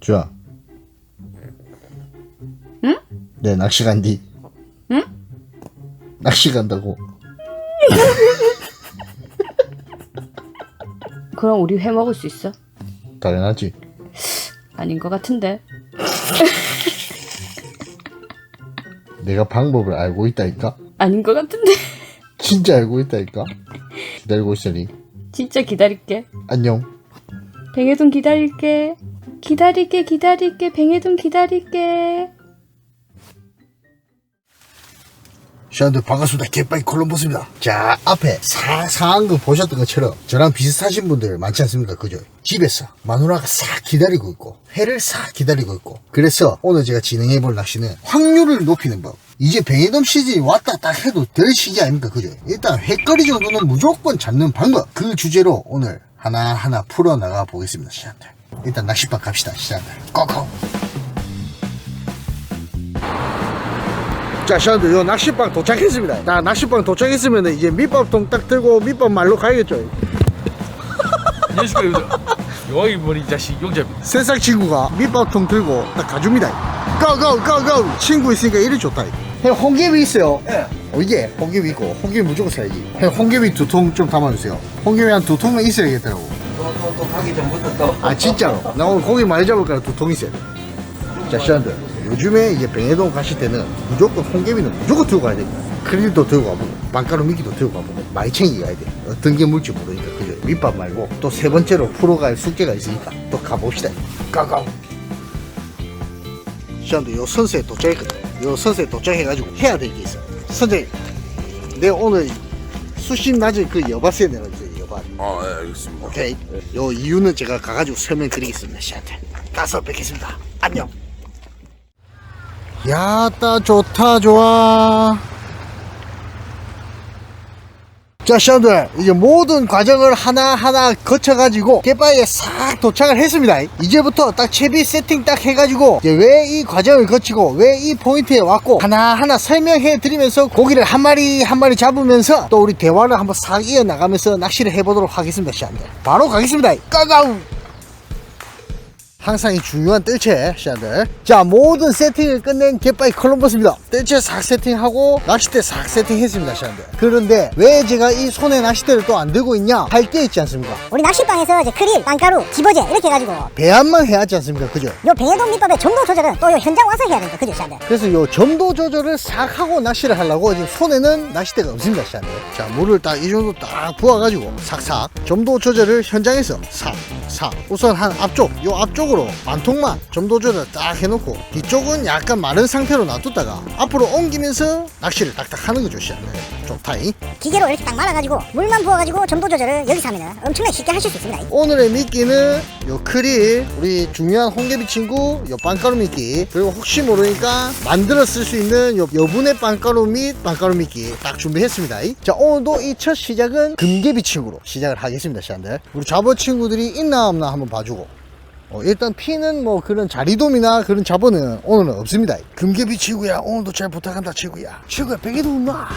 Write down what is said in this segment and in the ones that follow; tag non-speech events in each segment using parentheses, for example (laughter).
주아. 응? 네, 낚시 간디. 응? 낚시 간다고. (laughs) 그럼 우리 회 먹을 수 있어? 당연하지. 아닌 것 같은데. (laughs) 내가 방법을 알고 있다니까? 아닌 것 같은데. (laughs) 진짜 알고 있다니까? 기다리고 있으니. 진짜 기다릴게. 안녕. 뱅에돈 기다릴게. 기다릴게, 기다릴게. 뱅에돈 기다릴게. 시안들 반갑습니다. 개빠이 콜럼버스입니다. 자, 앞에 사, 상황극 보셨던 것처럼 저랑 비슷하신 분들 많지 않습니까? 그죠? 집에서 마누라가 싹 기다리고 있고 회를 싹 기다리고 있고 그래서 오늘 제가 진행해 볼 낚시는 확률을 높이는 법. 이제 뱅에돔 시즌이 왔다 딱 해도 될 시기 아닙니까? 그죠? 일단 횟거리 정도는 무조건 잡는 방법. 그 주제로 오늘 하나하나 풀어나가 보겠습니다. 시안들. 일단 낚시방 갑시다. 시안들. 고고! 자, 시원들, 요 낚시방 도착했습니다. 자, 낚시방 도착했으면 이제 밑밥통 딱 들고 밑밥 말로 가야겠죠. (laughs) 안녕하십니까 여기서 여기 머리 자식 용자입니다 새싹 친구가 밑밥통 들고 딱 가줍니다. 고고, 고고! 친구 있으니까 이리 좋다. 형, 홍개비 있어요. 예. 어, 이게 있고, 홍개비 무조건 사야지. 형, 홍개비 두통 좀 담아주세요. 홍개비 한두 통은 있어야겠더라고. 또 또 또 가기 전부터 또 아, 진짜로. 나 오늘 고기 많이 잡을 거라 두 통 있어요. 자, 시원들. 요즘에 이제 뱅해동 가실 때는 무조건 홍개비는 무조건 들고 가야 됩니다. 크릴도 들고 가보고, 빵가루 미끼도 들고 가보고, 많이 챙겨 가야 돼. 어떤 게 물지 모르니까. 그죠? 밑밥 말고 또 세 번째로 풀어갈 숙제가 있으니까 또 가봅시다. 가고! 시원들, 요 선수에 도착했거든. 요 선수에 도착해가지고 해야 될 게 있어. 선생님, 내가 오늘 수심 낮은 그 여바스에 내가 이제 여바. 아 예, 알겠습니다 오케이. 요 이유는 제가 가가지고 설명드리겠습니다. 씨한테. 가서 뵙겠습니다. 안녕. 야따 좋다 좋아. 자, 시험들 이제 모든 과정을 하나하나 거쳐가지고 갯바위에 싹 도착을 했습니다. 이제부터 딱 채비 세팅 딱 해가지고 왜이 과정을 거치고 왜 이 포인트에 왔고 하나하나 설명해 드리면서 고기를 한 마리 한 마리 잡으면서 또 우리 대화를 한번 싹 이어나가면서 낚시를 해보도록 하겠습니다. 시험들 바로 가겠습니다. 까가우! 항상 이 중요한 뜰채 시안들. 자 모든 세팅을 끝낸 갯바이 컬럼버스입니다. 뜰채 싹 세팅하고 낚싯대 싹 세팅했습니다 시안들. 그런데 왜 제가 이 손에 낚싯대를 또 안 들고 있냐? 할 게 있지 않습니까? 우리 낚시방에서 이제 크릴, 빵가루, 집어제 이렇게 해가지고 배합만 해야 하지 않습니까? 그죠? 요 뱅에돈 밑밥의 점도 조절은 또 요 현장 와서 해야 됩니다. 그죠, 시한들? 그래서 요 점도 조절을 싹 하고 낚시를 하려고 지금 손에는 낚싯대가 없습니다 시안들. 자 물을 딱 이 정도 딱 부어가지고 싹싹 점도 조절을 현장에서 싹 싹 우선 한 앞쪽 요 앞쪽으로 반통만 점도 조절 딱 해놓고 뒤쪽은 약간 마른 상태로 놔뒀다가 앞으로 옮기면서 낚시를 딱딱 하는 거죠 시안들 좋다잉 기계로 이렇게 딱 말아가지고 물만 부어가지고 점도 조절을 여기서 하면 엄청나게 쉽게 하실 수 있습니다. 오늘의 미끼는 요 크릴 우리 중요한 홍개비 친구 요 빵가루 미끼. 그리고 혹시 모르니까 만들어 쓸 수 있는 요 여분의 빵가루 및 빵가루 미끼 딱 준비했습니다. 자 오늘도 이 첫 시작은 금개비 친구로 시작을 하겠습니다 시안들. 우리 잡어 친구들이 있나 없나 한번 봐주고. 어, 일단 피는 뭐 그런 자리돔이나 그런 잡어는 오늘은 없습니다. 금개비 친구야 오늘도 잘 부탁한다 친구야. 친구야 베개도 없나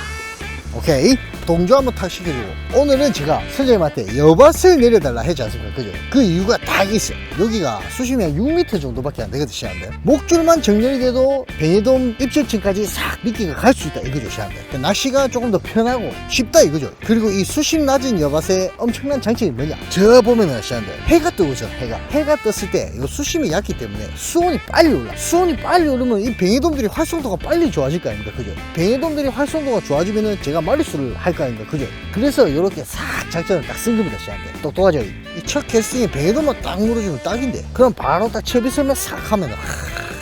오케이? 동조 한번 탁 시켜주고. 오늘은 제가 선생님한테 여밭을 내려달라 했지 않습니까? 그죠? 그 이유가 딱 있어 여기가 수심이 한 6m 정도밖에 안 되거든 시한데 목줄만 정렬이 돼도 뱅에돔 입절층까지 싹 미끼가 갈 수 있다 이거죠 시한데 낚시가 조금 더 편하고 쉽다 이거죠. 그리고 이 수심 낮은 여밭의 엄청난 장점이 뭐냐? 저 보면은 시한데 해가 뜨고죠 해가 해가 떴을 때 이 수심이 얕기 때문에 수온이 빨리 올라. 수온이 빨리 오르면 이 뱅에돔들이 활성도가 빨리 좋아질 거 아닙니까? 그죠? 뱅에돔들이 활성도가 좋아지면은 제가 마리수를 할거 아닙니까 그죠? 그래서 이렇게 싹 작전을 딱 쓴 겁니다 시한테. 똑똑하죠 이첫 캐스팅에 뱅에돔만 딱 물어주면 딱인데. 그럼 바로 딱 채비설명 싹 하면 하,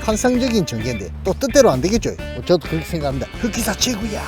환상적인 전개인데 또 뜻대로 안 되겠죠? 뭐 저도 그렇게 생각합니다. 흑기사 최고야.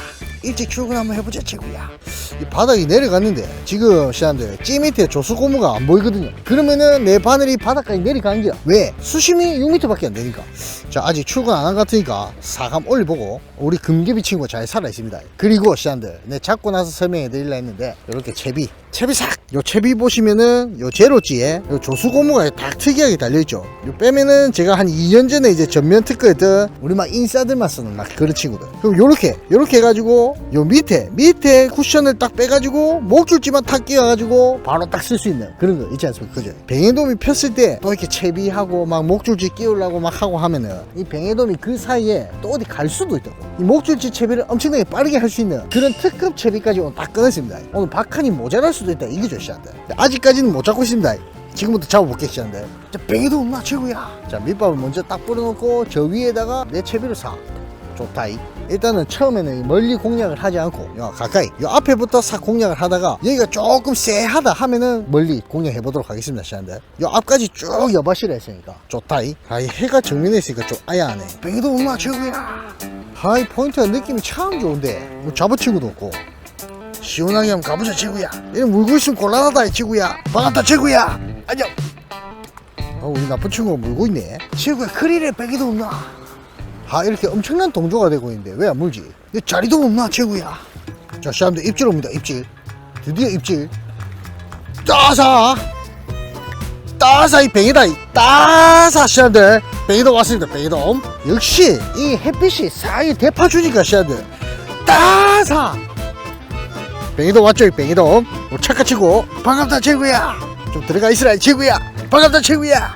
일찍 출근 한번 해보자 최고야. 이 바닥이 내려갔는데 지금 시한들 찌 밑에 조수 고무가 안 보이거든요. 그러면은 내 바늘이 바닥까지 내려간 게야 왜? 수심이 6m밖에 안 되니까. 자 아직 출근 안 한 것 같으니까 싹 한번 올려보고 우리 금개비 친구가 잘 살아 있습니다. 그리고 시한들 내 잡고 나서 설명해 드리려 했는데 이렇게 채비 채비 싹! 요 채비 보시면은 요 제로지에 요 조수 고무가 딱 특이하게 달려있죠. 요 빼면은 제가 한 2년 전에 이제 전면 특허했던 우리 막 인싸들만 쓰는 막 그런 친구들. 그럼 요렇게, 요렇게 해가지고 요 밑에, 밑에 쿠션을 딱 빼가지고 목줄지만 탁 끼워가지고 바로 딱 쓸 수 있는 그런 거 있지 않습니까? 그죠? 뱅에돔이 폈을 때 또 이렇게 채비하고 막 목줄지 끼우려고 막 하고 하면은 이 뱅에돔이 그 사이에 또 어디 갈 수도 있다고. 이 목줄지 채비를 엄청나게 빠르게 할 수 있는 그런 특급 채비까지 오늘 딱 꺼냈습니다. 오늘 박한이 모자랄 수도 있다. 이거죠, 시한테. 아직까지는 못 잡고 있습니다. 지금부터 잡아볼게, 시한테. 자, 뱅에돔 나 최고야. 자, 밑밥을 먼저 딱 뿌려놓고 저 위에다가 내 채비를 사. 좋다이. 일단은 처음에는 멀리 공략을 하지 않고 요 가까이 요 앞에부터 싹 공략을 하다가 여기가 조금 쎄하다 하면은 멀리 공략해 보도록 하겠습니다 시한데 요 앞까지 쭉 여바시를 했으니까 좋다이 아이 해가 정면에 있으니까 좀 아야하네 뱅이도 엄마 최고야 하이 포인트가 느낌이 참 좋은데. 뭐 잡아친구도 없고. 시원하게 한번 가보자 친구야. 이런 물고 있으면 곤란하다 이 친구야. 반갑다 친구야. 안녕. 어, 우리 나쁜 친구가 물고 있네. 친구야 크릴에 뱅이도 없나? 아 이렇게 엄청난 동조가 되고 있는데 왜 안 물지? 이 자리도 없나 최고야? 자 시험들 입질 옵니다 입질. 드디어 입질. 따사! 따사 이 뱅이다 이. 따사 시험들 뱅이도 왔습니다 뱅이도 역시 이 햇빛이 사이 대파 주니까 시험들 따사. 뱅이도 왔죠 이 뱅이도 뭐 착각 치고. 반갑다 최고야. 좀 들어가 있으라 이 최고야. 반갑다 최고야.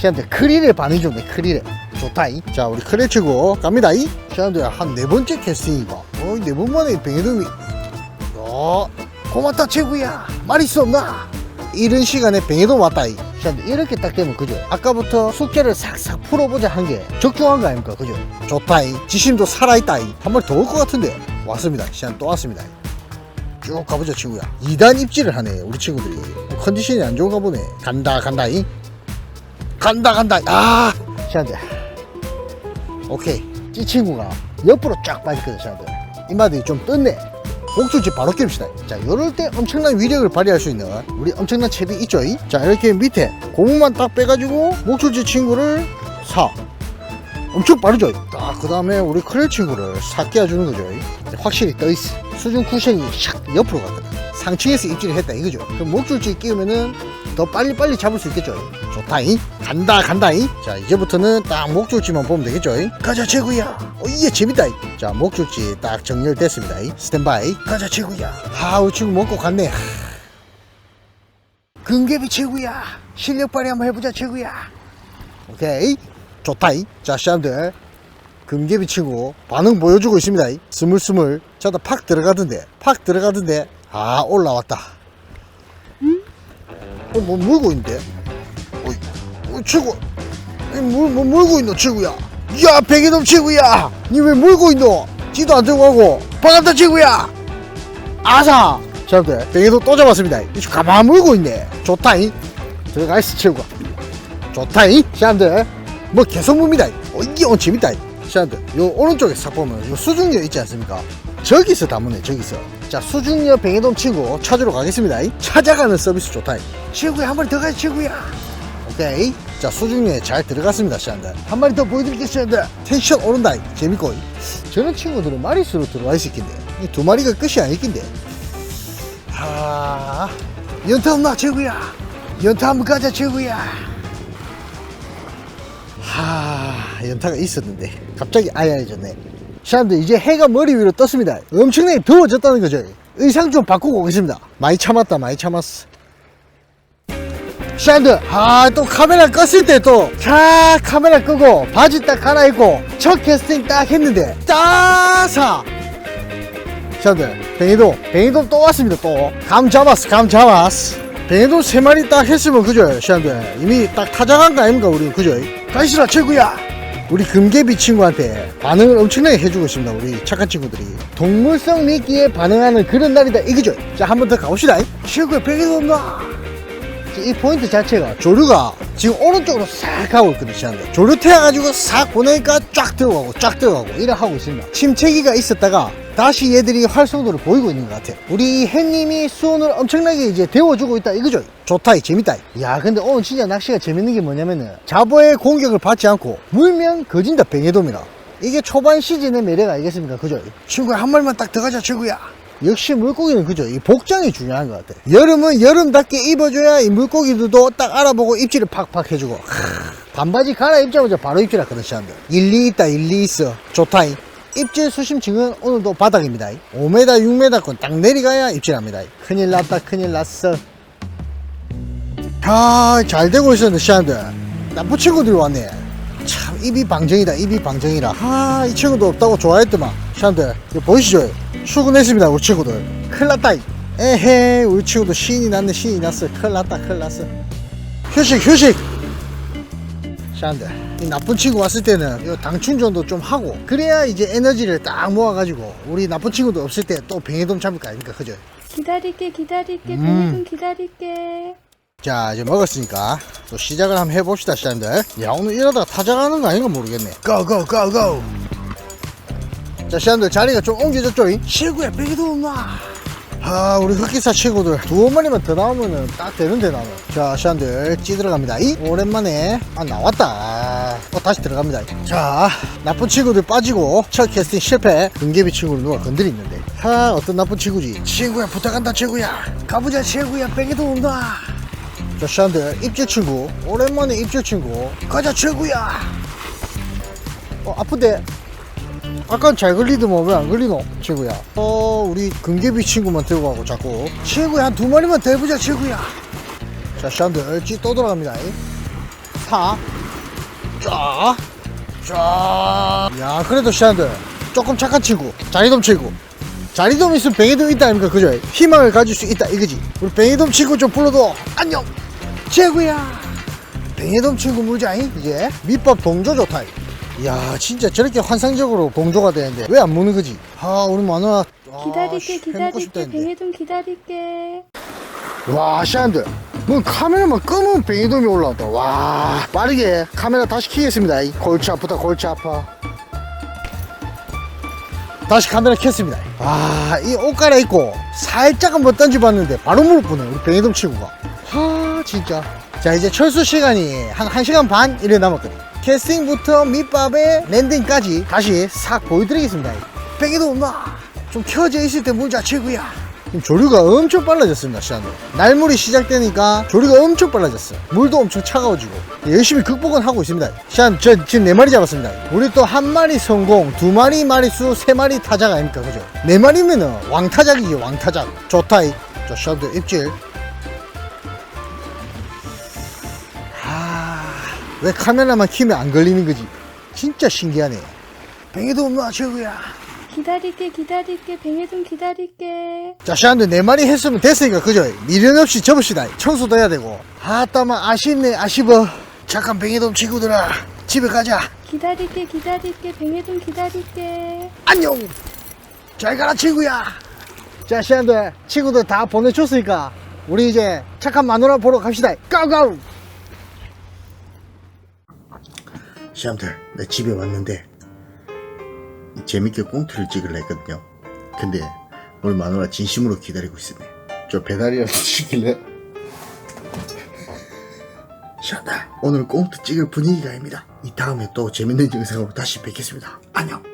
시험들 크릴의 반응 좋네 크릴의. 좋다이. 자 우리 크릴 치고 갑니다이. 시험들 한네 번째 캐스팅이고 어이 네 번만에 뱅이돔이 야 고맙다 최고야. 말 있어 없나 이런 시간에 뱅이돔 왔다이 시험들 이렇게 딱 되면 그죠? 아까부터 숙제를 싹싹 풀어보자 한 게 적중한 거 아닙니까? 그죠? 좋다이. 지심도 살아있다이. 한 마리 더올 것 같은데. 왔습니다. 시험 또 왔습니다. 쭉 가보자 친구야. 2단 입질을 하네 우리 친구들이. 컨디션이 안 좋은가 보네. 간다 간다 이. 간다 간다. 아! 시한테 오케이. 이 친구가 옆으로 쫙 빠졌거든 시한테 이마들이 좀 떴네 목줄지 바로 낍시다. 자 요럴 때 엄청난 위력을 발휘할 수 있는 우리 엄청난 채비 있죠 이? 자 이렇게 밑에 고무만 딱 빼가지고 목줄지 친구를 사. 엄청 빠르죠 딱그 다음에 우리 크렐 친구를 싹 끼워주는 거죠. 이. 확실히 떠있어. 수중 쿠션이 샥 옆으로 갔거든 상층에서 입질을 했다 이거죠. 그럼 목줄지 끼우면은 더 빨리빨리 잡을 수 있겠죠. 좋다잉. 간다 간다잉. 자 이제부터는 딱 목줄지만 보면 되겠죠. 가자 최구야. 어 이게 재밌다. 자 목줄지 딱 정렬됐습니다. 스탠바이. 가자 최구야. 하 우리 친구 먹고 갔네. 하. 금괴비 최구야. 실력 발휘 한번 해보자 최구야. 오케이. 좋다잉. 자 시험들 금괴비 치고 반응 보여주고 있습니다 스물스물 자다 팍 들어가던데 팍 들어가던데 아 올라왔다 어, 뭐 물고 있는데? 어이, 어, 최고. 이 물, 뭐 물고 있노, 최구야? 야, 백이놈 최구야! 니 왜 물고 있노? 지도 안 들고 가고. 반갑다, 최구야! 아사! 여러분들, 백이놈 또 잡았습니다. 이쪽 가만 물고 있네. 좋다잉. 들어가 있어, 최구가. 좋다잉. 시험들, 뭐 계속 묵니다. 어, 이게 오늘 재밌다. 시험들, 요 오른쪽에 싹 보면 요 수중료 있지 않습니까? 저기서 담으네, 저기서. 자, 수중료 뱅이돔 친구 찾으러 가겠습니다. 찾아가는 서비스 좋다. 친구야, 한 마리 더 가자, 친구야. 오케이. 자, 수중료에 잘 들어갔습니다, 시한들. 한 마리 더 보여드릴게요, 시한들. 텐션 오른다. 재밌고. 저런 친구들은 마리수로 들어와 있을 낀데. 이두 마리가 끝이 아닐 낀데. 하, 연타 없나, 친구야? 연타 한번 가자, 친구야. 하, 연타가 있었는데. 갑자기 아야해졌네. 사람들 이제 해가 머리 위로 떴습니다. 엄청나게 더워졌다는 거죠. 의상 좀 바꾸고 오겠습니다. 많이 참았다, 많이 참았어. 샤드, 아, 또 카메라 껐을 때 또, 자, 카메라 끄고, 바지 딱 갈아입고, 첫 캐스팅 딱 했는데, 따사! 샤드, 뱅이도, 뱅이도 또 왔습니다, 또. 감 잡았어, 감 잡았어. 뱅이도 세 마리 딱 했으면, 그죠, 샤드. 이미 딱 타작한 거 아닙니까, 우리, 그죠? 가이시라, 최구야! 우리 금개비 친구한테 반응을 엄청나게 해주고 있습니다. 우리 착한 친구들이. 동물성 미끼에 반응하는 그런 날이다. 이거죠? 자, 한 번 더 가봅시다. 최고의 베개도 온다. 이 포인트 자체가 조류가 지금 오른쪽으로 싹 가고 있거든요. 조류 태워가지고 싹 보내니까 쫙 들어가고 쫙 들어가고 이래 하고 있습니다. 침체기가 있었다가 다시 얘들이 활성도를 보이고 있는 것 같아요. 우리 이 햇님이 수온을 엄청나게 이제 데워주고 있다 이거죠. 좋다, 재밌다. 야, 근데 오늘 진짜 낚시가 재밌는 게 뭐냐면은 자보의 공격을 받지 않고 물면 거진다 뱅에돔이라. 이게 초반 시즌의 매력 아니겠습니까? 그죠? 친구야, 한 마리만 딱 들어가자, 친구야. 역시 물고기는 그죠 이 복장이 중요한 것 같아 여름은 여름답게 입어줘야 이 물고기들도 딱 알아보고 입질을 팍팍 해주고 크, 반바지 갈아입자마자 바로 입질했거든 시한들 일리 있다 일리 있어 좋다잉 입질 수심층은 오늘도 바닥입니다. 5m 6m권 딱 내려가야 입질합니다. 큰일 났다 큰일 났어. 아잘 되고 있었는데 시한들. 나쁜 친구들이 왔네. 참 입이 방정이다 입이 방정이라. 아 이 친구도 없다고 좋아했더만. 이거 보이시죠? 출근했습니다 우리 친구들. 큰일 났다 에헤 우리 친구도 신이 났네 신이 났어. 큰일 났다 큰일 났어. 휴식 휴식! 시한들. 이 나쁜 친구 왔을 때는 이 당충전도 좀 하고 그래야 이제 에너지를 딱 모아가지고 우리 나쁜 친구들 없을 때 또 뱅에돔 잡을 거 아닙니까? 그죠? 기다릴게 기다릴게 음. 뱅에돈 기다릴게. 자 이제 먹었으니까 또 시작을 한번 해봅시다 시장들. 야 오늘 이러다가 타작하는 거 아닌가 모르겠네. 고고고고 자 시장들 자리가 좀 옮겨졌죠 친구야 빼기도 없나 아 우리 흑기사 친구들. 두 마리만 더 나오면은 딱 되는데 나는 자 시장들 찌들어갑니다. 이 오랜만에 아 나왔다. 어 다시 들어갑니다. 자 나쁜 친구들 빠지고 첫 캐스팅 실패. 금개비 친구를 누가 건드리는데. 하 어떤 나쁜 친구지? 친구야 부탁한다 친구야. 가보자 친구야. 빼기도 없나? 자, 시한들 입질 친구. 오랜만에 입질 친구. 가자, 친구야. 어, 아픈데. 아까 잘 걸리더만 왜 안 걸리노? 친구야. 어, 우리 금개비 친구만 들고 가고 자꾸. 친구야, 한 두 마리만 더 해보자, 친구야. 자, 시한들 찌또 돌아갑니다. 사. 쫙. 쫙. 야, 그래도 시한들 조금 착한 친구. 자리돔 친구. 자리돔 있으면 뱅이돔 있다 아닙니까 그죠? 희망을 가질 수 있다 이거지 우리 뱅이돔 친구 좀 불러도 안녕 최고야 뱅이돔 친구 물자잉 이제 밑밥 동조 좋다 이 야 진짜 저렇게 환상적으로 동조가 되는데 왜안 무는 거지? 아 우리 마누라 아, 기다릴게 기다릴게. 했는데. 뱅에돈 기다릴게. 와 시안들 뭐 카메라만 끄면 뱅이돔이 올라왔다. 와 빠르게 카메라 다시 키겠습니다. 이 골치 아프다 골치 아파. 다시 카메라 켰습니다. 아이 옷 갈아입고 살짝 한번 던져봤는데 바로 무릎 보네 우리 뱅이돔 친구가. 하 진짜. 자 이제 철수 시간이 한 1시간 반 이래 남았거든요 캐스팅부터 밑밥에 랜딩까지 다시 싹 보여드리겠습니다. 뱅이돔 없나 좀 켜져 있을 때 물자 최고야 조류가 엄청 빨라졌습니다 시안으로 날물이 시작되니까 조류가 엄청 빨라졌어요. 물도 엄청 차가워지고. 열심히 극복은 하고 있습니다. 시안 저 지금 네 마리 잡았습니다. 우리 또 한 마리 성공 두 마리 마리수 세 마리 타작 아닙니까 그죠? 네 마리면은 왕타작이지 왕타작. 좋다 이저 시안도 입질 왜 카메라만 키면 안 걸리는 거지 진짜 신기하네 뱅에도 없나 최고야 기다릴게 기다릴게 뱅에돈 기다릴게 자, 시한테 네 마리 했으면 됐으니까, 그죠? 미련 없이 접읍시다. 청소도 해야 되고. 아따마, 아쉽네, 아쉬워. 잠깐, 뱅이돔 친구들아. 집에 가자. 기다릴게 기다릴게 뱅에돈 기다릴게 안녕! 잘 가라, 친구야. 자, 시한테 친구들 다 보내줬으니까, 우리 이제 착한 마누라 보러 갑시다. 고고! 시한테 내 집에 왔는데, 재밌게 꽁트를 찍으려 했거든요. 근데, 우리 마누라 진심으로 기다리고 있으네. 저 배달이라도 (laughs) 시킬래? 시한테 오늘 꽁트 찍을 분위기가 아닙니다. 이 다음에 또 재밌는 영상으로 다시 뵙겠습니다. 안녕!